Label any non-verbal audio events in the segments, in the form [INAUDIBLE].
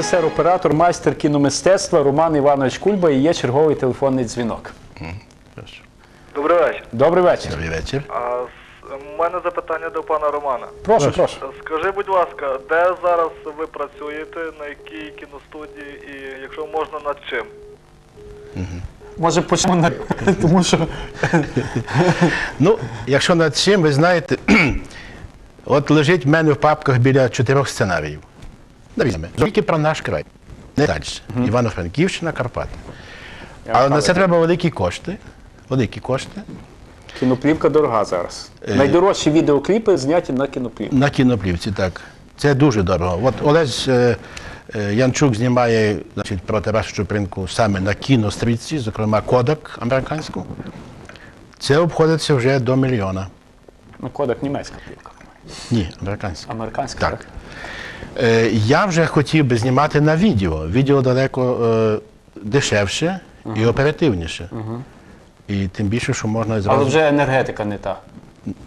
режисер, оператор, майстер кіномистецтва Роман Іванович Кульба і є черговий телефонний дзвінок. Добрий вечір. Добрий вечір. Добрий вечір. А с- у мене запитання до пана Романа. Прошу, прошу. Скажи, будь ласка, де зараз ви працюєте, на якій кіностудії і якщо можна над чим? Може почнемо на [LAUGHS] тому, що Ну, якщо над чим, ви знаєте, [CLEARS THROAT] от лежить в мене в папках біля чотирьох сценаріїв. Навіть тільки про наш край. Не далі. Івано-Франківщина, Карпати. Але на це треба великі кошти. Великі кошти кіноплівка дорога зараз. Е. Найдорожчі відеокліпи зняті на кіноплівку. на кіноплівці, так. Це дуже дорого. От Олесь е, е, Янчук знімає значить, про Тараса Чупринку саме на кінострічці, зокрема Кодак американську. Це обходиться вже до мільйона. Ну, кодек німецька плівка. Ні, американська. Американська. Так. Е, я вже хотів би знімати на відео. Відео далеко е, дешевше і оперативніше. І тим більше, що можна зразу. Але вже енергетика не та.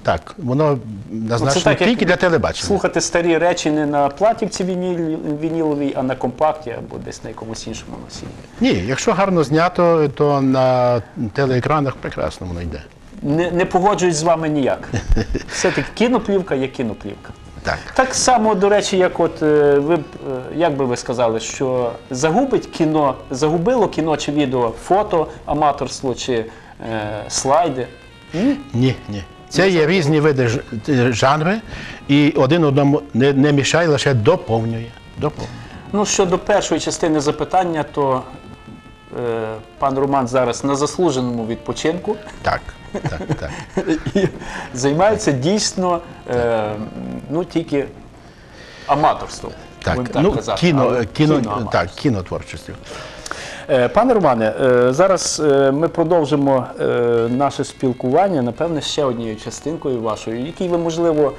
Так, воно назначено так, тільки для телебачення. Слухати старі речі не на платівці вініл- вініловій, а на компакті або десь на якомусь іншому носії. Ні, якщо гарно знято, то на телеекранах прекрасно воно йде. Не, не погоджуюсь з вами ніяк. [LAUGHS] Все-таки кіноплівка є кіноплівка. Так. Так само, до речі, як от е, ви е, як би ви сказали, що загубить кіно, загубило кіно чи відео, фото, аматорство чи е, слайди. Ні? Ні, ні. Це є різні види е, жанри, і один одному не, не мішає, лише доповнює. доповнює. Ну, щодо першої частини запитання, то е, пан Роман зараз на заслуженому відпочинку Так, так, так. і займається дійсно е, ну, тільки аматорством. Так, ну, казати, кіно, але кіно, так, кінотворчістю. Е, Пане Романе, е, зараз ми продовжимо наше спілкування, напевне, ще однією частинкою вашою, якій ви, можливо,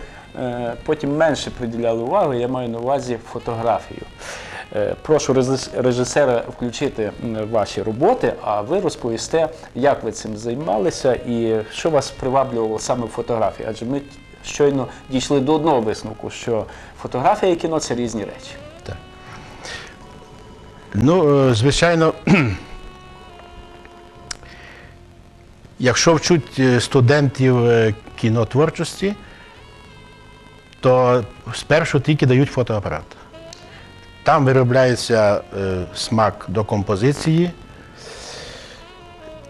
потім менше приділяли увагу, я маю на увазі фотографію. Е, Прошу режисера включити ваші роботи, а ви розповісте, як ви цим займалися і що вас приваблювало саме в фотографії. Адже ми щойно дійшли до одного висновку, що фотографія і кіно це різні речі. Так. Ну, е, звичайно, [CLEARS THROAT] якщо вчуть е, студентів кінотворчості, то спершу тільки дають фотоапарат. Там виробляється е, смак до композиції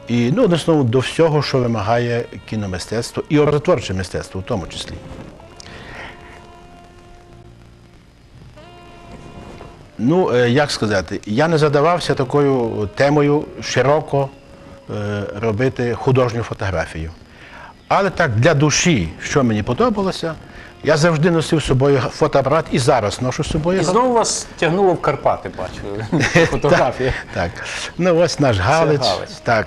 і ну, словом, до всього, що вимагає кіномистецтво і образотворче мистецтво в тому числі. Ну, е, як сказати, я не задавався такою темою широко е, робити художню фотографію. Але так, для душі, що мені подобалося, я завжди носив з собою фотоапарат і зараз ношу з собою. І знову вас тягнуло в Карпати, бачу, [LAUGHS] фотографія. Так. Ну ось наш Галич. Так.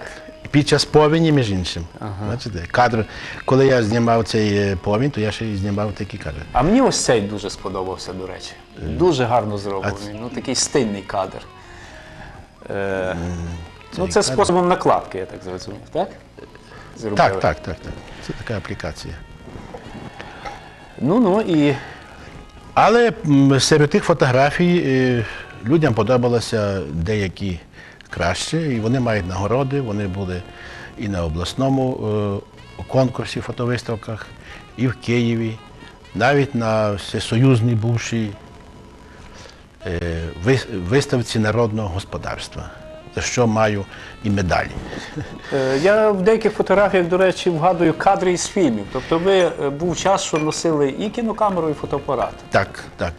Під час повені, між іншим. Бачите, кадр. Коли я знімав цей е, повінь, то я ще й знімав такі кадри. А мені ось цей дуже сподобався, до речі. Дуже гарно зроблений. Ну, такий стильний кадр. Е, ну, це способом накладки, я так зрозумів, так? Зробили. Так, так, так, так. Це така аплікація. Ну, ну і Але серед тих фотографій е, людям подобалося деякі краще, і вони мають нагороди. Вони були і на обласному е, конкурсі фотовиставках, і в Києві, навіть на всесоюзній бувшій е, виставці народного господарства, за що маю і медалі. е, я в деяких фотографіях, до речі, вгадую кадри із фільмів. Тобто ви е, був час, що носили і кінокамеру, і фотоапарат. Так, так.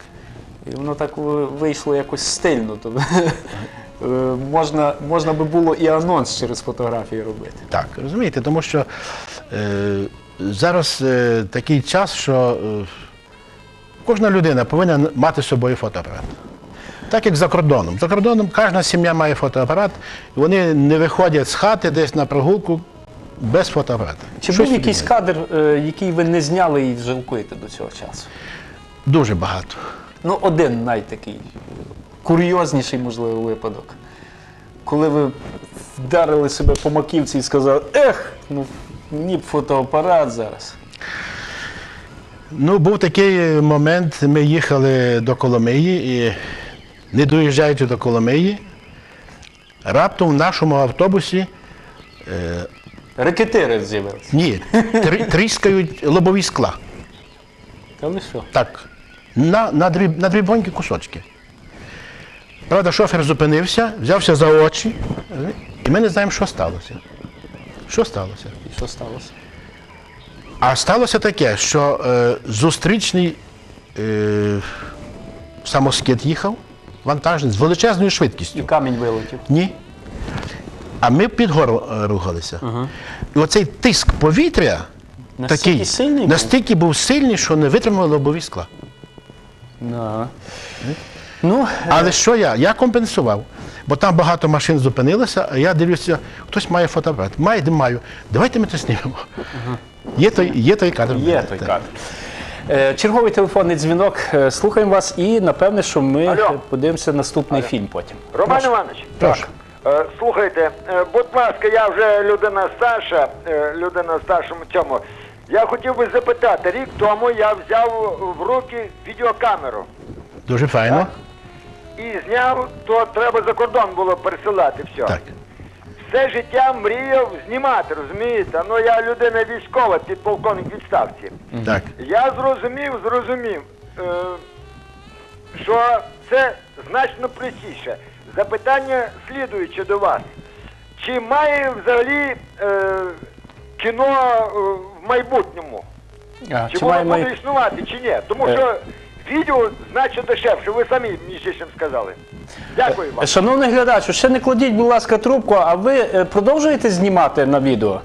І воно так вийшло якось стильно. Тобто, [LAUGHS] е, можна, можна би було і анонс через фотографії робити. Так, розумієте, тому що е, зараз е, такий час, що е, кожна людина повинна мати з собою фотоапарат. Так як за кордоном. За кордоном кожна сім'я має фотоапарат, і вони не виходять з хати десь на прогулку без фотоапарата. Чи Щось був якийсь собі кадр, е, який ви не зняли і жалкуєте до цього часу? Дуже багато. Ну, один найтакий е, курйозніший, можливо, випадок. Коли ви вдарили себе по маківці і сказали, ех, ну мені б фотоапарат зараз. Ну, був такий момент, ми їхали до Коломиї і не доїжджаючи до Коломиї, раптом в нашому автобусі Рекетири з'явилися. ні, трі- тріскають лобові скла. Та ви що? Так, на, на, дріб, на дрібонькі кусочки. Правда, шофер зупинився, взявся за очі, е, і ми не знаємо, що сталося. Що сталося? І що сталося? А сталося таке, що е, зустрічний е, самоскид їхав, вантажний, з величезною швидкістю. І камінь вилетів. Ні. А ми під гору е, рухалися. І оцей тиск повітря Настільки такий, сильний настільки був сильний, що не витримали лобові скла. Ага. Ну, Але що я? Я компенсував. Бо там багато машин зупинилося, а я дивлюся, хтось має фотоапарат. Має, де маю. Давайте ми це знімемо. Є, той, є той кадр. є той кадр. Е, Черговий телефонний дзвінок. Е, Слухаємо вас і напевне, що ми Алло. е, подивимося наступний фільм потім. Роман Іванович, Прошу. е, слухайте, е, будь ласка, я вже людина старша, е, людина в старшому цьому. Я хотів би запитати, рік тому я взяв в руки відеокамеру Дуже файно. і зняв, то треба за кордон було пересилати все. Так. Все життя мріяв знімати, розумієте? Ну я людина військова, підполковник відставці. Так. Я зрозумів, зрозумів, е, що це значно простіше. Запитання слідуюче до вас. Чи має взагалі е, кіно е, в майбутньому? А, Чи, чи воно маємо... буде існувати, чи ні? Тому Е. що відео значно дешевше, ви самі мені ще чим сказали. Дякую вам. Шановний глядач, ще не кладіть, будь ласка, трубку, а ви е, продовжуєте знімати на відео?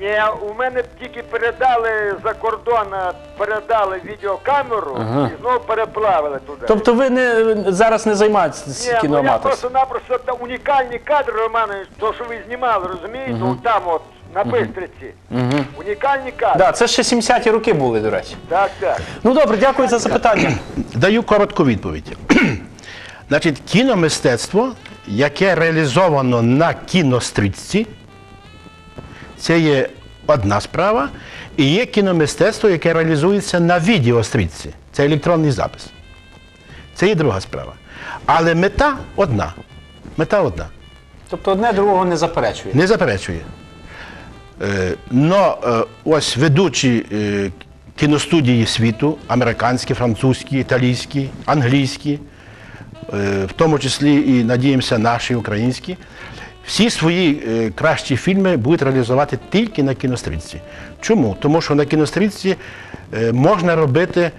Ні, у мене тільки передали за кордон, е, передали відеокамеру і знову переплавили туди. Тобто ви не, зараз не займаєтесь Ні, ну я кіноматорством? просто-напросто та унікальні кадри, Романович, то, що ви знімали, розумієте, от там от, на Бистриці. Унікальні кадри. Да, це ще 70-ті роки були, до речі. Так, так. Ну добре, дякую за запитання. [COUGHS] Даю коротку відповідь. [COUGHS] Значить, кіномистецтво, яке реалізовано на кінострічці, це є одна справа, і є кіномистецтво, яке реалізується на відеострічці. Це електронний запис. Це є друга справа. Але мета одна. Мета одна. Тобто одне другого не заперечує. Не заперечує. Е, но е, ось ведучі е, кіностудії світу, американські, французькі, італійські, англійські, в тому числі і надіємося, наші українські, всі свої кращі фільми будуть реалізувати тільки на кінострічці. Чому? Тому що на кінострічці можна робити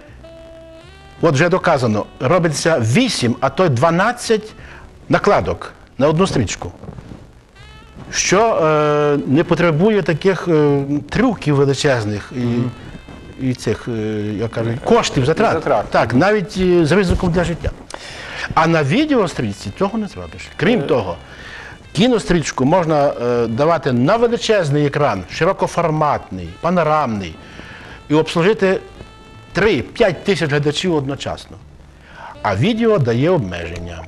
От вже доказано, робиться 8, а то й 12 накладок на одну стрічку. Що е, не потребує таких е, трюків величезних і, і цих, е, як кажуть, коштів, затрат. Затрат. Так, навіть е, з ризиком для життя. А на відеострічці цього не зробиш. Крім того, кінострічку можна е, давати на величезний екран, широкоформатний, панорамний, і обслужити 3-5 тисяч глядачів одночасно. А відео дає обмеження.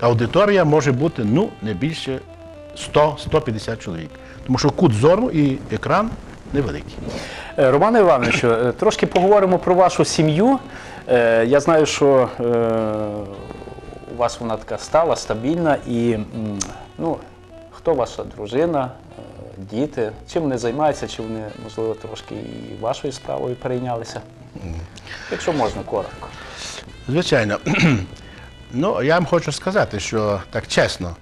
Аудиторія може бути ну, не більше 100-150 чоловік. Тому що кут зору і екран невеликий. Е, Романе Івановичу, е, трошки поговоримо про вашу сім'ю. Е, Я знаю, що у вас вона така стала, стабільна. І ну, хто ваша дружина, діти? Чим вони займаються, чи вони, можливо, трошки і вашою справою перейнялися? Якщо можна, коротко. Звичайно. [CLEARS THROAT] Ну, я вам хочу сказати, що так чесно,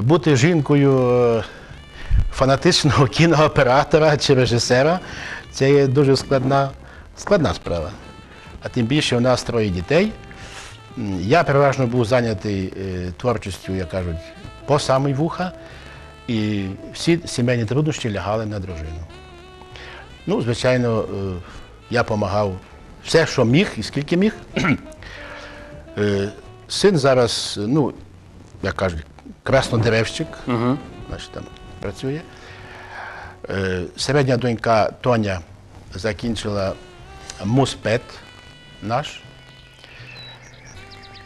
бути жінкою е, фанатичного кінооператора чи режисера це є дуже складна, складна справа. А тим більше у нас троє дітей. Я переважно був зайнятий е, творчістю, як кажуть, по самий вуха, і всі сімейні труднощі лягали на дружину. Ну, звичайно, е, я допомагав все, що міг і скільки міг. [CLEARS THROAT] Син зараз, ну, як кажуть, краснодеревщик, значить, там працює. Е, Середня донька Тоня закінчила муспет наш,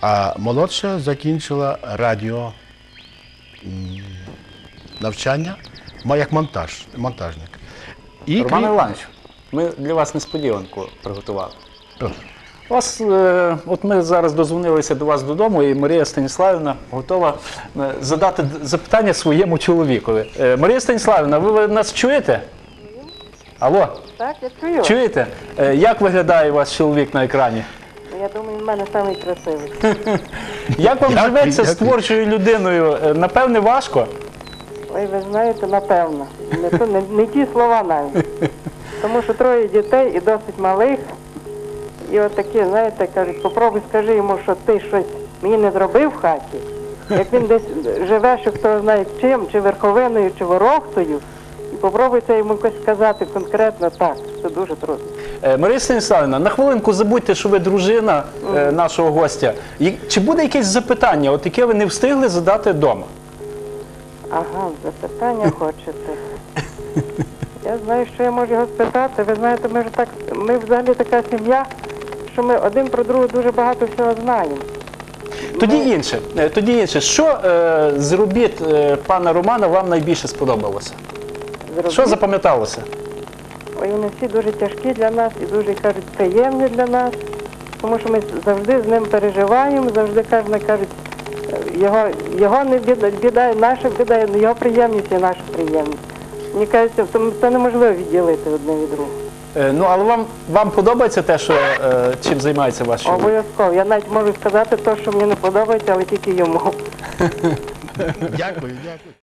а молодша закінчила радіо навчання, як монтаж, монтажник. І Романе крім- Івановичу, ми для вас несподіванку приготували. Прошу. Вас, е, от ми зараз дозвонилися до вас додому, і Марія Станіславівна готова е, задати запитання своєму чоловікові. Е, Марія Станіславівна, ви, нас чуєте? Алло, Так, я чую. чуєте? Як виглядає ваш чоловік на екрані? Я думаю, в мене самий красивий. [LAUGHS] Як вам живеться з творчою людиною? Напевне, важко. Ой, ви знаєте, напевно. Не, не, не ті слова навіть. [LAUGHS] Тому що троє дітей і досить малих. І от такі, знаєте, кажуть, попробуй скажи йому, що ти щось мені не зробив в хаті. Як він десь живе, що хто знає чим, чи верховиною, чи ворохтою, і попробуй це йому якось сказати конкретно так. Це дуже трудно. Е, Марія Станіславівна, на хвилинку забудьте, що ви дружина е, нашого гостя. І Чи буде якесь запитання, от яке ви не встигли задати вдома? Ага, запитання хочете. Я знаю, що я можу його спитати. Ви знаєте, ми ж так, ми взагалі така сім'я, що ми один про другого дуже багато всього знаємо. Тоді інше. Е, Тоді інше. Що е, з робіт е, пана Романа вам найбільше сподобалося? Зробіть. Що запам'яталося? Ой, вони всі дуже тяжкі для нас і дуже кажуть приємні для нас, тому що ми завжди з ним переживаємо, завжди кожен кажуть, е, його, його не біда, біда, наша біда, його приємність і наша приємність. Мені кажеться, це неможливо відділити одне від другого. Е, ну, але вам, вам подобається те, що, е, чим займається ваш чоловік? Обов'язково. Я навіть можу сказати те, що мені не подобається, але тільки йому. Дякую, дякую.